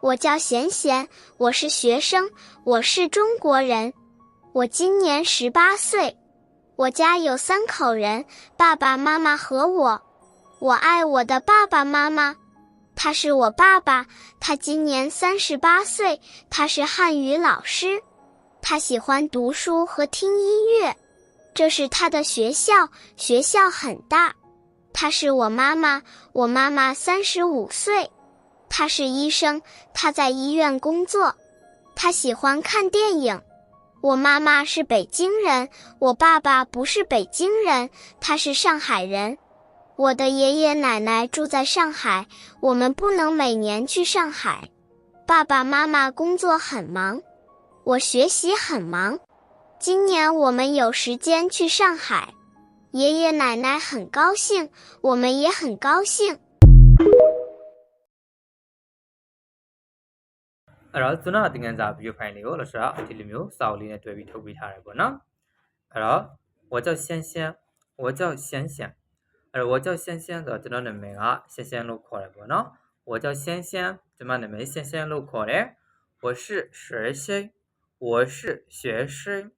我叫贤贤，我是学生，我是中国人。我今年十八岁。我家有三口人，爸爸妈妈和我。我爱我的爸爸妈妈。他是我爸爸，他今年三十八岁，他是汉语老师。他喜欢读书和听音乐。这是他的学校，学校很大。他是我妈妈，我妈妈三十五岁。他是医生，他在医院工作。他喜欢看电影。我妈妈是北京人，我爸爸不是北京人，他是上海人。我的爷爷奶奶住在上海，我们不能每年去上海。爸爸妈妈工作很忙，我学习很忙。今年我们有时间去上海，爷爷奶奶很高兴，我们也很高兴。 အဲ့တော့ဇွနာသင်ခန်းစာဗီဒီယိုဖိုင်လေးကိုလောရှာဒီလိုမျိုးစာအုပ်လေးနဲ့တွေ့ပြီးထုတ်ပေးထားတယ်ပေါ့နော်အဲ့တော့我叫香香我叫香香အဲ့တော့我叫香香ဆိုတော့ကျွန်တော်နာမည်က香香လို့ခေါ်တယ်ပေါ့နော်我叫香香ကျွန်မနာမည်香香လို့ခေါ်တယ်我是学生我是学生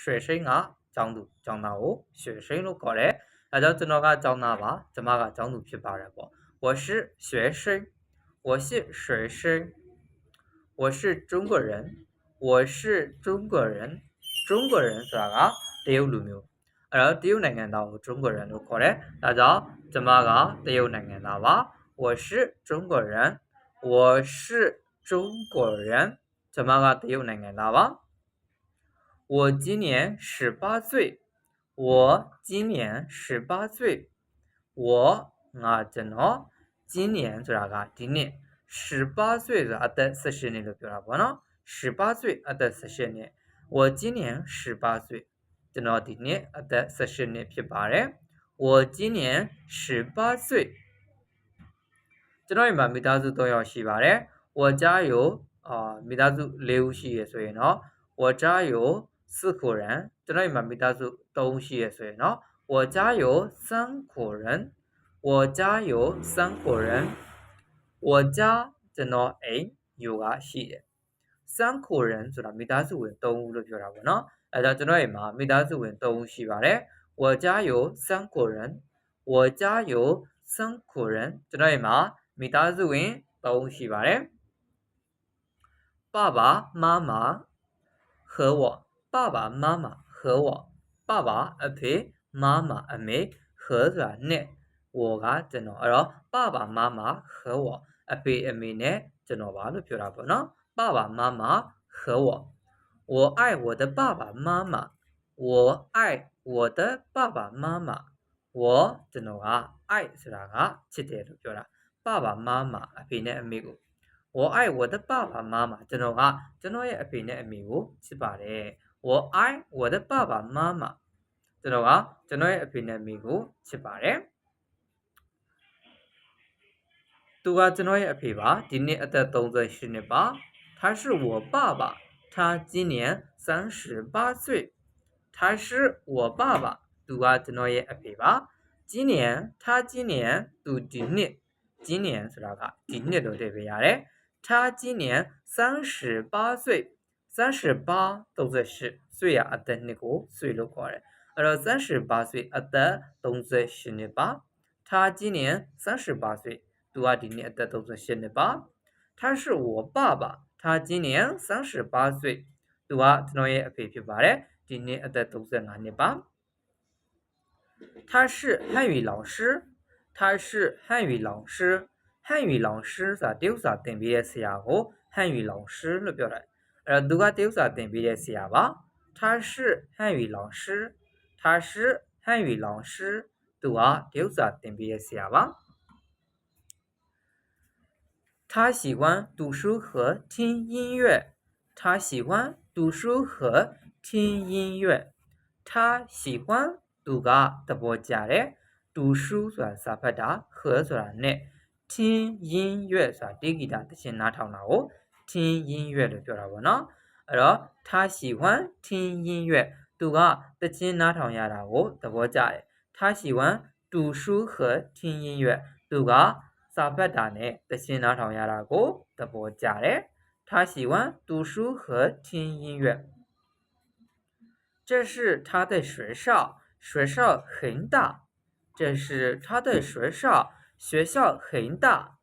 学生ကကျောင်းသူကျောင်းသားကို学生လို့ခေါ်တယ်အဲကြောင့်ကျွန်တော်ကကျောင်းသားပါကျွန်မကကျောင်းသူဖြစ်ပါတယ်ပေါ့我是学生我是学生 我是中国人我是中国人中国人ဆိုတာကတရုတ်လူမျိုးအဲ့တော့တရုတ်နိုင်ငံသားကို中国人လို့ခေါ်တယ်ဒါကြောင့်ကျွန်မကတရုတ်နိုင်ငံသားပါ我是中国人我是中国人ကျွန်မကတရုတ်နိုင်ငံသားပါ我今年十八岁我今年十八岁我ငါကျွန်တော်今年ဆိုတာကဒီနှစ် 18岁ဆိုတာအသက်18နှစ်လို့ပြောတာပေါ့နော်18岁အသက်18နှစ်我今年18岁ကျွန်တော်ဒီနှစ်အသက်18နှစ်ဖြစ်ပါတယ်我今年18岁ကျွန်တော်ဒီမှာမိသားစု3ယောက်ရှိပါတယ်我家有အာမိသားစု4ဦးရှိရဆိုရင်တော့我家有4口人ကျွန်တော်ဒီမှာမိသားစု3ဦးရှိရဆိုရင်တော့我家有3口人我家有3口人 我家ကျွန်တော်အိမ်ယူကရှိတယ်စန်းခိုရန်ဆိုတာမိသားစုဝင်3ဦးလို့ပြောတာပေါ့နော်အဲဒါကျွန်တော်အိမ်မှာမိသားစုဝင်3ဦးရှိပါတယ်我家有三口人我家有三口人ကျွန်တော်အိမ်မှာမိသားစုဝင်3ဦးရှိပါတယ်爸爸妈妈和我爸爸妈妈和我爸爸အဖေ妈妈အမေ和ဆိုတာနဲ့我ကကျွန်တော်အဲ့တော့爸爸妈妈和我 အဖေအမေနဲ့ကျွန်တော်ပါလို့ပြောတာပေါ့နော်爸爸妈妈和我我爱我的爸爸妈妈我爱我的爸爸妈妈我ကျွန်တော်က爱ဆိုတာကချစ်တယ်လို့ပြောတာ爸爸妈妈အဖေနဲ့အမေကို我爱我的爸爸妈妈ကျွန်တော်ကကျွန်တော်ရဲ့အဖေနဲ့အမေကိုချစ်ပါတယ်我爱我的爸爸妈妈ကျွန်တော်ကကျွန်တော်ရဲ့အဖေနဲ့အမေကိုချစ်ပါတယ် သူကကျွန်တော်ရဲ့အဖေပါဒီနှစ်အသက်38နှစ်ပါ他是我爸爸他今年38岁他是我爸爸သူကကျွန်တော်ရဲ့အဖေပါ今年他今年သူဒီနှစ်今年ဆိုတာကဒီနှစ်လို့ထည့်ပေးရတယ်他今年38岁38 38岁ရအသက်နှစ်ကိုဆွေလို့ခေါ်တယ်အဲ့တော့38岁အသက်38နှစ်ပါ他今年38岁 သူကဒီနှစ်အသက်38နှစ်ပါ他是我爸爸他今年38岁သူကကျွန်တော်ရဲ့အဖေဖြစ်ပါတယ်ဒီနှစ်အသက်35နှစ်ပါ他是汉语老师他是汉语老师汉语老师ဆိုတာတရုတ်စာသင်ပေးတဲ့ဆရာကို汉语老师လို့ပြောတယ်အဲ့တော့သူကတရုတ်စာသင်ပေးတဲ့ဆရာပါ他是汉语老师他是汉语老师သူကတရုတ်စာသင်ပေးတဲ့ဆရာပါ 他喜欢读书和听音乐。他喜欢读书和听音乐。他喜欢读个的波加嘞，读书算啥不打，和算呢？听音乐算第几打的先拿头拿哦，听音乐的表达不呢？然后他喜欢听音乐，读个的先拿头拿拿哦的波加嘞。他喜欢读书和听音乐，读个。စာဖတ်တာနဲ့တခြင်းနားထောင်ရတာကိုသဘောကျတယ်他喜欢读书和听音乐这是他的学校学校很大这是他的学校学校很大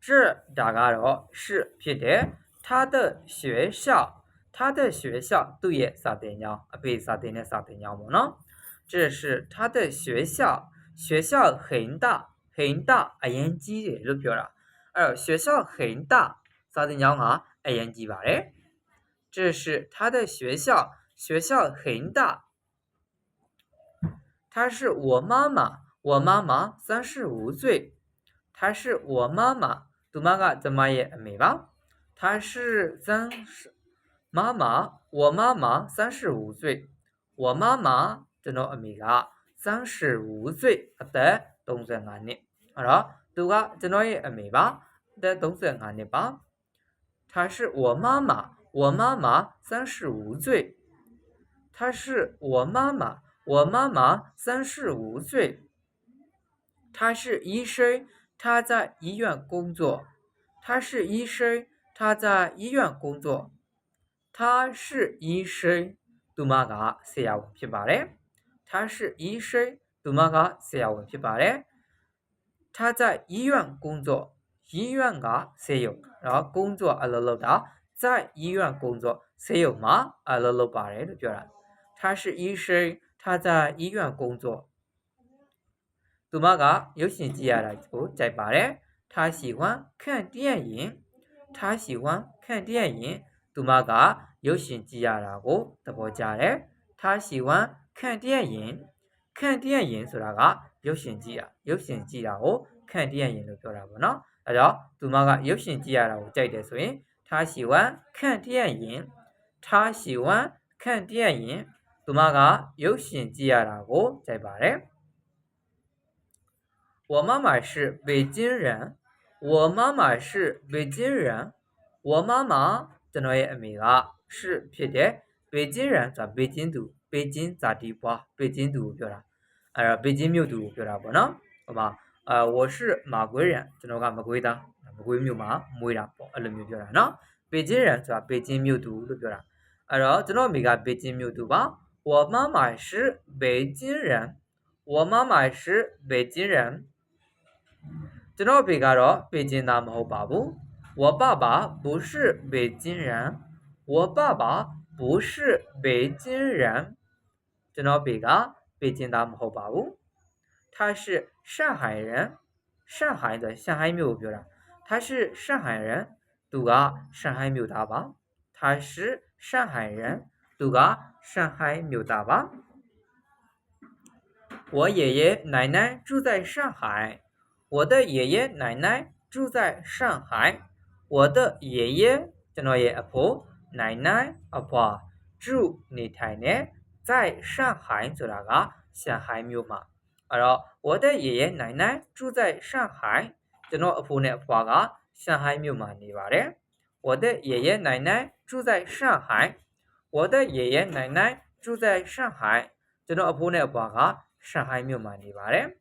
这ဒါကတော့是ဖြစ်တယ်他的学校他的学校သူ့ရဲ့စာသင်ကျောင်းအဖေစာသင်တဲ့စာသင်ကျောင်းပေါ့နော်这是他的学校学校很大 很大，二年级的就漂亮。二学校很大，啥子鸟啊？二年级吧。诶，这是他的学校，学校很大。他是我妈妈，我妈妈三十五岁。他是我妈妈，读妈妈，怎么也没吧。他是三十，妈妈，我妈妈三十五岁。我妈妈，懂了。阿米，三十五岁。阿德。35နှစ်အဲ့တော့သူကကျွန်တော်ရဲ့အမေပါအသက်35နှစ်ပါ她是我妈妈我妈妈35岁她是我妈妈我妈妈35岁她是医生她在医院工作她是医生她在医院工作她是医生သူမကဆရာဝန်ဖြစ်ပါတယ်他是医生 သူမကဆရာဝန်ဖြစ်ပါတယ်他在医院工作医院ကဆေးရုံနော်工作အလုပ်လုပ်တာ在医院工作ဆေးရုံမှာအလုပ်လုပ်ပါတယ်လို့ပြောတာ他是医生他在医院工作သူမကရုပ်ရှင်ကြည့်ရတာကိုကြိုက်ပါတယ်他喜欢看电影他喜欢看电影သူမကရုပ်ရှင်ကြည့်ရတာကိုသဘောကျတယ်他喜欢看电影 看电影ဆိုတာကရုပ်ရှင်ကြည့်တာရုပ်ရှင်ကြည့်တာကို看电影လို့ပြောတာပေါ့နော်အဲတော့သူမကရုပ်ရှင်ကြည့်ရတာကိုကြိုက်တယ်ဆိုရင်他喜欢看电影他喜欢看电影သူမကရုပ်ရှင်ကြည့်ရတာကိုကြိုက်ပါတယ်我妈妈是北京人我妈妈是北京人我妈妈ကျွန်တော်ရဲ့အမေက是ဖြစ်တယ်北京人ဆိုတာ北京သူ 北京ဇာတိပွား北京သူကိုပြောတာအဲ့တော့北京မြို့သူကိုပြောတာပေါ့နော်ဟိုမှာအာ我是马圭人ကျွန်တော်ကမကွေးသားမကွေးမြို့မှာမွေးတာပေါ့အဲ့လိုမျိုးပြောတာနော်北京人ဆိုတာ北京မြို့သူလို့ပြောတာအဲ့တော့ကျွန်တော်အမေက北京မြို့သူပါ我妈妈是北京人我妈妈是北京人ကျွန်တော်ဖေကတော့北京သားမဟုတ်ပါဘူး我爸爸不是北京人我爸爸不是北京人 ကျွန်တော်ဖေက北京သားမဟုတ်ပါဘူး他是上海人上海的上海မြို့ကိုပြောတာ他是上海人သူက上海မြို့သားပါ他是上海人သူက上海မြို့သားပါ我爷爷奶奶住在上海我的爷爷奶奶住在上海我的爷爷ကျွန်တော်ရဲ့အဖိုး奶奶အဖွာ住နေထိုင်နေ 在上海做哪个？上海没有吗？啊，罗，我的爷爷奶奶住在上海，就那婆呢婆个，上海没有吗？你话嘞？我的爷爷奶奶住在上海，我的爷爷奶奶住在上海，就那婆呢婆个，上海没有吗？你话嘞？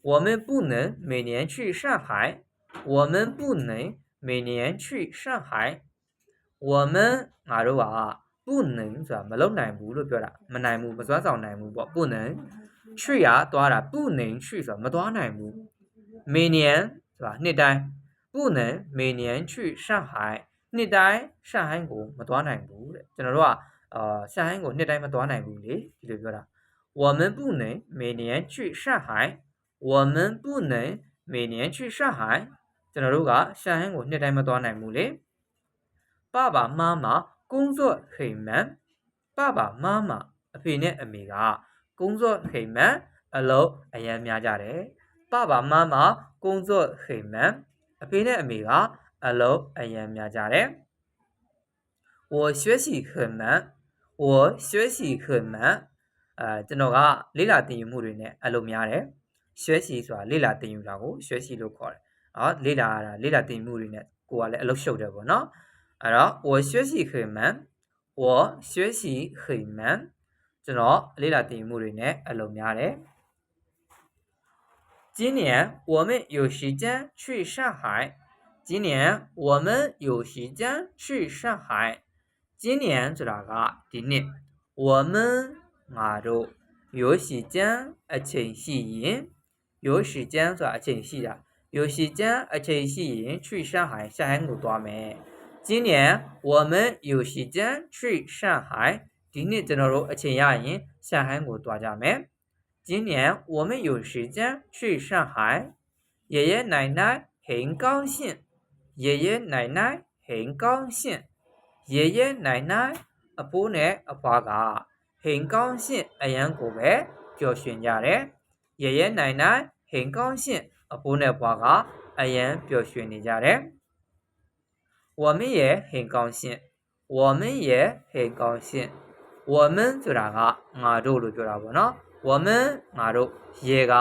我们不能每年去上海，我们不能每年去上海，我们哪路啊？啊 တို့က不能ဆိုတာမလုပ်နိုင်ဘူးလို့ပြောတာမနိုင်ဘူးမစွမ်းဆောင်နိုင်ဘူးပေါ့不能去ရသွားတာ不能去ဆိုတာမသွားနိုင်ဘူး每年ဆိုတာနှစ်တိုင်း不能每年去上海နှစ်တိုင်း上海ကိုမသွားနိုင်ဘူးတဲ့ကျွန်တော်တို့ကအာ上海ကိုနှစ်တိုင်းမသွားနိုင်ဘူးလေဒီလိုပြောတာ我们不能每年去上海我们不能每年去上海ကျွန်တော်တို့ကရှန်ဟန်ကိုနှစ်တိုင်းမသွားနိုင်ဘူးလေ爸爸妈妈 工作很忙爸爸妈妈အဖေနဲ့အမေက工作很忙အလုပ်အရန်များကြတယ်爸爸妈妈工作很忙အဖေနဲ့အမေကအလုပ်အရန်များကြတယ်我学习很忙我学习很忙အဲကျွန်တော်ကလေးလာတင်ယူမှုတွေနဲ့အလုပ်များတယ်ရွှဲစီဆိုတာလေ့လာသင်ယူတာကိုရွှဲစီလို့ခေါ်တယ်။နော်လေ့လာရတာလေ့လာသင်မှုတွေနဲ့ကိုကလည်းအလုပ်ရှုပ်တယ်ပေါ့နော်။ အဲ့တော့我学习很忙我学习很忙ကျွန်တော်လေ့လာသင်မှုတွေနဲ့အလုပ်များတယ်။ 今年我们有时间去上海。今年我们有时间去上海。今年ဆိုတာကဒီနှစ်我们ငါတို့有时间အချိန်ရှိရင်有时间ဆိုတာအချိန်ရှိတာ有时间အချိန်ရှိရင်去上海上海ကိုသွားမယ် 今年我们有时间去上海ဒီနှစ်ကျွန်တော်တို့အချိန်ရရင်上海ကိုသွားကြမယ်今年我们有时间去上海，爷爷奶奶很高兴，爷爷奶奶很高兴，爷爷奶奶အဖိုးနဲ့အဖွားက很高兴အရန်ကိုပဲပျော်ရွှင်ကြတယ်။爷爷奶奶很高兴အဖိုးနဲ့အဖွားကအရန်ပျော်ရွှင်နေကြတယ်။ 我们也很高兴，我们也很高兴。我们ဆိုတာကငါတို့လို့ပြောတာပေါ့နော်။我们ငါတို့ရေက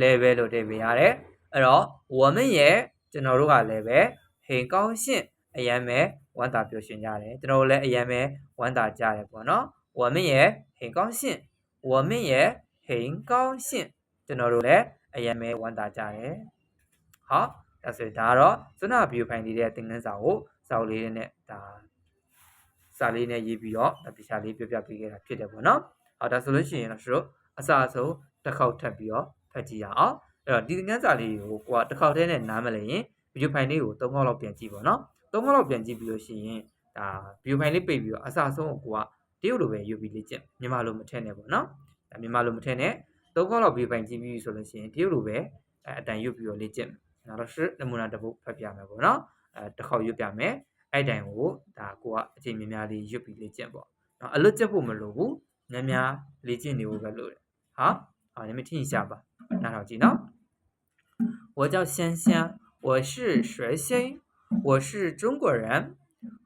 level လို့တင်ပြရတယ်အဲ့တော့我们ရဲ့ကျွန်တော်တို့ကလည်းပဲဟင်ကောင်းရှင့်အရန်ပဲဝမ်းသာပျော်ရွှင်ကြတယ်ကျွန်တော်တို့လည်းအရန်ပဲဝမ်းသာကြတယ်ပေါ့နော်我们也很高兴我们也很高兴ကျွန်တော်တို့လည်းအရန်ပဲဝမ်းသာကြတယ်ဟောဒါဆိုဒါကတော့စွနာဗီဒီယိုဖိုင်လေးတဲ့သင်ခန်းစာကို စောက်လေးနဲ့ဒါစာလေးနဲ့ရေးပြီးတော့တရားလေးပြပြပေးခဲ့တာဖြစ်တယ်ပေါ့နော်ဟောဒါဆိုလို့ရှိရင်တော့တို့အစာဆုံးတစ်ခေါက်ထပ်ပြီးတော့ဖတ်ကြည့်ရအောင်အဲ့တော့ဒီငန်းစာလေးကိုကိုကတစ်ခေါက်တည်းနဲ့နားမလည်ရင်ဗီဒီယိုဖိုင်လေးကို၃ခေါက်လောက်ပြန်ကြည့်ပါတော့၃ခေါက်လောက်ပြန်ကြည့်ပြီးလို့ရှိရင်ဒါဗီဒီယိုဖိုင်လေးပိတ်ပြီးတော့အစာဆုံးကိုကတရုတ်လိုပဲယူပြီးလေ့ကျင့်မြန်မာလိုမထည့်နဲ့ပေါ့နော်ဒါမြန်မာလိုမထည့်နဲ့၃ခေါက်လောက်ဗီဒီယိုဖိုင်ကြည့်ပြီးဆိုလို့ရှိရင်တရုတ်လိုပဲအဲအတန်ယူပြီးတော့လေ့ကျင့်နောက်တော့ရှနမူနာတစ်ပုဒ်ဖတ်ပြမယ်ပေါ့နော် အဲတစ်ခေါက်ယူပြမယ်အဲ့တိုင်ကိုဒါကိုကအချိန်များများလေးယူပြီးလေ့ကျင့်ပေါ့နော်အလွတ်ကျက်ဖို့မလိုဘူးများများလေ့ကျင့်နေဖို့ပဲလိုတယ်好，好，你们听一下吧。拿手机呢？我叫香香，我是学生，我是中国人，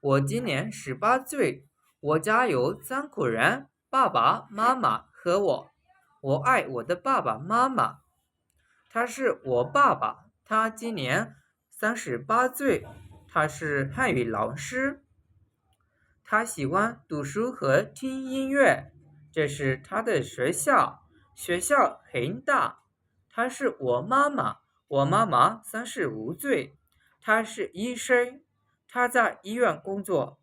我今年十八岁，我家有三口人，爸爸妈妈和我，我爱我的爸爸妈妈。他是我爸爸，他今年 三十八岁，他是汉语老师，他喜欢读书和听音乐，这是他的学校。学校很大，她是我妈妈，我妈妈三十五岁，她是医生，她在医院工作。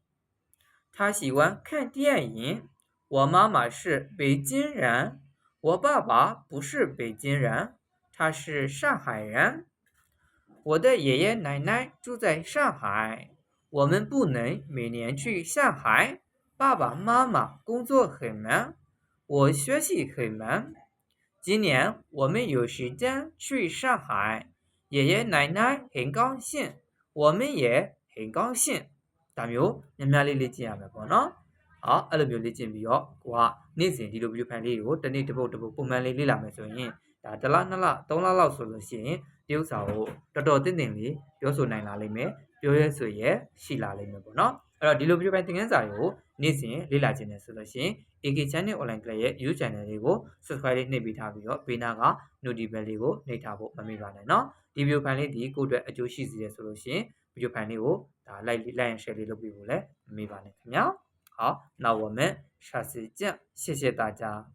她喜欢看电影。我妈妈是北京人，我爸爸不是北京人，他是上海人。我的爷爷奶奶住在上海，我们不能每年去上海，爸爸妈妈工作很忙，我学习很忙。今年我们有时间去上海，爷爷奶奶很高兴，我们也很高兴。ဒါမျိုးများများလေးလေ့ကျင့်ရမယ်ပေါ့နော်။ဟောအဲ့လိုမျိုးလေ့ကျင့်ပြီးတော့ကိုကနေ့စဉ်ဒီလိုဗီဒီယိုဖိုင်လေးကိုတစ်နေ့တစ်ပုတ်တစ်ပုတ်ပုံမှန်လေးလေ့လာမယ်ဆိုရင် ဒါတစ်လနှစ်လသုံးလလောက်ဆိုလို့ရှိရင်ဒီဥစ္စာကိုတော်တော်တင်းတင်းလေးပြောဆိုနိုင်လာလိမ့်မယ်ပြောရဲဆိုရဲရှိလာလိမ့်မယ်ပေါ့နော်အဲ့တော့ဒီလို private သင်ခန်းစာတွေကိုနေ့စဉ်လေ့လာခြင်းနဲ့ဆိုလို့ရှိရင် AK Channel Online Club ရဲ့ YouTube Channel လေးကို Subscribe လေးနှိပ်ပေးထားပြီးတော့ဘေးနားက Notify Bell လေးကိုနှိပ်ထားဖို့မမေ့ပါနဲ့နော်ဒီ video file လေးဒီကိုယ့်အတွက်အကျိုးရှိစေတယ်ဆိုလို့ရှိရင် video file လေးကိုဒါ like like and share လေးလုပ်ပေးဖို့လည်းမမေ့ပါနဲ့ခင်ဗျာ好，那我们下次见，谢谢大家。